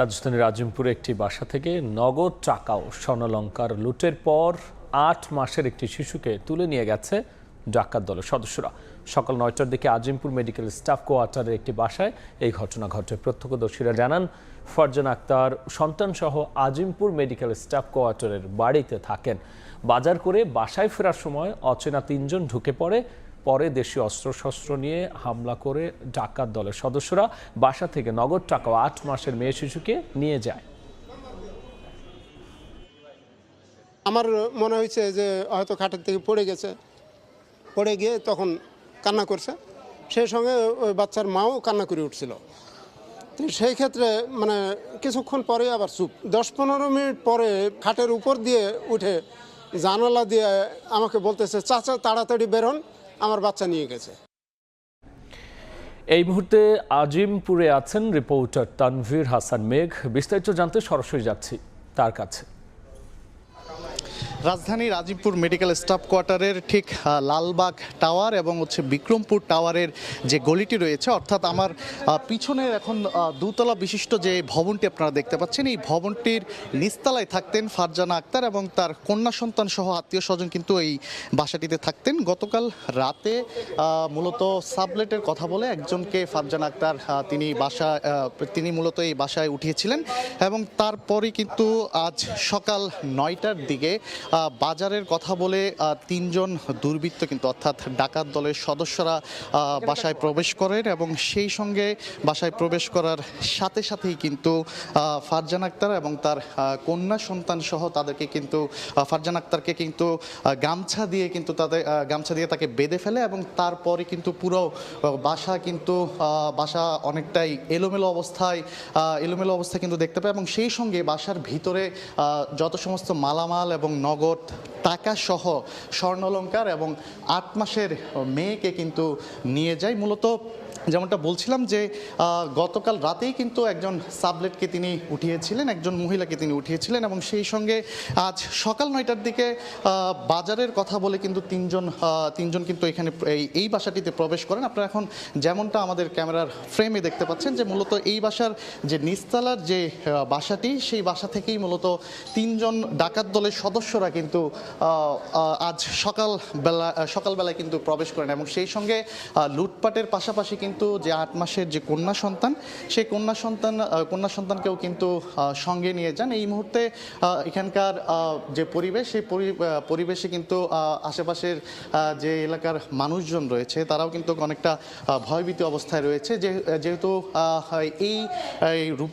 রাজধানীর আজিমপুরে একটি বাসা থেকে নগদ টাকা ও স্বর্ণালঙ্কার লুটের পর আট মাসের একটি শিশুকে তুলে নিয়ে গেছে ডাকাত দলের সদস্যরা। সকাল নয়টার দিকে আজিমপুর মেডিকেল স্টাফ কোয়ার্টারের একটি বাসায় এই ঘটনা ঘটে। প্রত্যক্ষদর্শীরা জানান, ফরজান আক্তার সন্তানসহ আজিমপুর মেডিকেল স্টাফ কোয়ার্টারের বাড়িতে থাকেন। বাজার করে বাসায় ফেরার সময় অচেনা তিনজন ঢুকে পড়ে পরে দেশীয় অস্ত্রশস্ত্র নিয়ে হামলা করে ডাকাত দলের সদস্যরা বাসা থেকে নগদ টাকা আট মাসের মেয়ে শিশুকে নিয়ে যায়। আমার মনে হয়েছে যে হয়তো খাটের থেকে পড়ে গেছে। পড়ে গিয়ে তখন কান্না করছে। সেই সঙ্গে ওই বাচ্চার মাও কান্না করে উঠছিল। সেই ক্ষেত্রে মানে কিছুক্ষণ পরে আবার চুপ। দশ পনেরো মিনিট পরে খাটের উপর দিয়ে উঠে জানালা দিয়ে আমাকে বলতেছে, চাচা, তাড়াতাড়ি বেরোন আমার বাচ্চা নিয়ে গেছে। এই মুহূর্তে আজিমপুরে আছেন রিপোর্টার তানভীর হাসান মেঘ। বিস্তারিত জানতে সরাসরি যাচ্ছি তার কাছে। রাজধানীর রাজীবপুর মেডিকেল স্টাফ কোয়ার্টারের ঠিক লালবাগ টাওয়ার এবং হচ্ছে বিক্রমপুর টাওয়ারের যে গলিটি রয়েছে, অর্থাৎ আমার পিছনের এখন দুতলা বিশিষ্ট যে ভবনটি আপনারা দেখতে পাচ্ছেন, এই ভবনটির নিচতলায় থাকতেন ফারজানা আক্তার এবং তার কন্যা সন্তান সহ আত্মীয় স্বজন কিন্তু এই বাসাটিতে থাকতেন। গতকাল রাতে মূলত সাবলেটের কথা বলে একজনকে ফারজানা আক্তার তিনি বাসা তিনি মূলত এই বাসায় উঠিয়েছিলেন এবং তারপরে কিন্তু আজ সকাল নয়টার দিকে বাজারের কথা বলে তিনজন দুর্বৃত্ত কিন্তু অর্থাৎ ডাকাত দলের সদস্যরা বাসায় প্রবেশ করেন এবং সেই সঙ্গে বাসায় প্রবেশ করার সাথে সাথেই কিন্তু ফারজান আক্তার এবং তার কন্যা সন্তান সহ তাদেরকে কিন্তু ফারজান আক্তারকে কিন্তু গামছা দিয়ে কিন্তু তাদের গামছা দিয়ে তাকে বেঁধে ফেলে এবং তারপরে কিন্তু পুরো বাসা কিন্তু বাসা অনেকটাই এলোমেলো অবস্থায় এলোমেলো অবস্থায় কিন্তু দেখতে পায় এবং সেই সঙ্গে বাসার ভিতরে যত সমস্ত মালামাল এবং নগদ টাকা সহ স্বর্ণলঙ্কার এবং আট মাসের মেয়েকে কিন্তু নিয়ে যায়। মূলত যেমনটা বলছিলাম যে গতকাল রাতেই কিন্তু একজন সাবলেটকে তিনি উঠিয়েছিলেন, একজন মহিলাকে তিনি উঠিয়েছিলেন এবং সেই সঙ্গে আজ সকাল নয়টার দিকে বাজারের কথা বলে কিন্তু তিনজন তিনজন কিন্তু এখানে এই বাসাটিতে প্রবেশ করেন। আপনারা এখন যেমনটা আমাদের ক্যামেরার ফ্রেমে দেখতে পাচ্ছেন যে, মূলত এই বাসার যে নিস্তালার যে বাসাটি, সেই বাসা থেকেই মূলত তিনজন ডাকাত দলের সদস্যরা কিন্তু আজ সকাল বেলা, সকালবেলায় কিন্তু প্রবেশ করেন এবং সেই সঙ্গে লুটপাটের পাশাপাশি কিন্তু যে আট মাসের যে কন্যা সন্তান, সেই কন্যা সন্তান কন্যা সন্তানকেও কিন্তু সঙ্গে নিয়ে যান। এই মুহূর্তে এখানকার যে পরিবেশ, সেই পরি- পরিবেশে কিন্তু আশেপাশের যে এলাকার মানুষজন রয়েছে, তারাও কিন্তু অনেকটা ভয়ভীতি অবস্থায় রয়েছে। যে, যেহেতু এই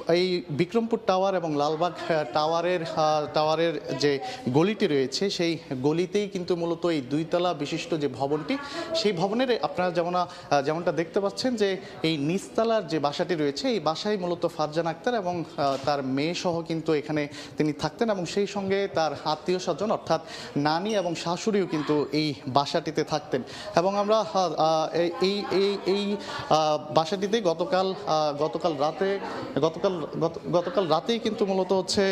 এই বিক্রমপুর টাওয়ার এবং লালবাগ টাওয়ারের টাওয়ারের যে গলিটি রয়েছে, সেই গলিতেই কিন্তু মূলত এই দুইতলা বিশিষ্ট যে ভবনটি, সেই ভবনের আপনারা যেমন যেমনটা দেখতে পাচ্ছেন যে এই নিচতলার যে বাসাটি রয়েছে, এই বাসায় মূলত ফারজান আক্তার এবং তার মেয়ে সহ কিন্তু এখানে তিনি থাকতেন এবং সেই সঙ্গে তার আত্মীয় স্বজন অর্থাৎ নানি এবং শাশুড়িও কিন্তু এই বাসাটিতে থাকতেন। এবং আমরা এই এই এই বাসাটিতে গতকাল গতকাল রাতে, গতকাল গতকাল রাতেই কিন্তু মূলত হচ্ছে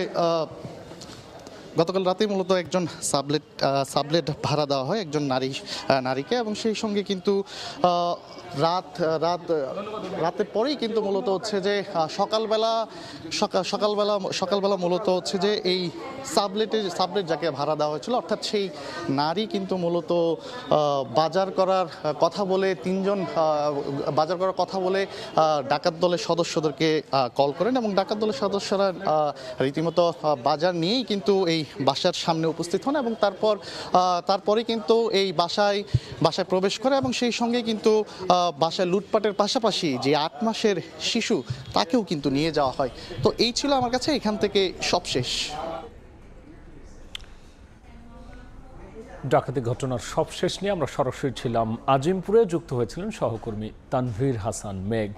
গতকাল রাতে মূলত একজন সাবলেট সাবলেট ভাড়া দেওয়া হয় একজন নারী নারীকে এবং সেই সঙ্গে কিন্তু রাত রাত, রাতের পরেই কিন্তু মূলত হচ্ছে যে সকালবেলা সকাল সকালবেলা সকালবেলা মূলত হচ্ছে যে এই সাবলেটের, সাবলেট যাকে ভাড়া দেওয়া হয়েছিল, অর্থাৎ সেই নারী কিন্তু মূলত বাজার করার কথা বলে তিনজন বাজার করার কথা বলে ডাকাত দলের সদস্যদেরকে কল করেন এবং ডাকাত দলের সদস্যরা রীতিমতো বাজার নিয়েই কিন্তু এই বাসার সামনে উপস্থিত হন এবং তারপর তারপরে কিন্তু এই বাসায় বাসায় প্রবেশ করে এবং সেই সঙ্গে কিন্তু বাসায় লুটপাটের পাশাপাশি যে আট মাসের শিশু, তাকেও কিন্তু নিয়ে যাওয়া হয়। তো এই ছিল আমার কাছে এখান থেকে সব শেষ ডাকাতি ঘটনার সবশেষ নিয়ে আমরা সরাসরি ছিলাম আজিমপুরে। যুক্ত হয়েছিলেন সহকর্মী তানভীর হাসান মেঘ।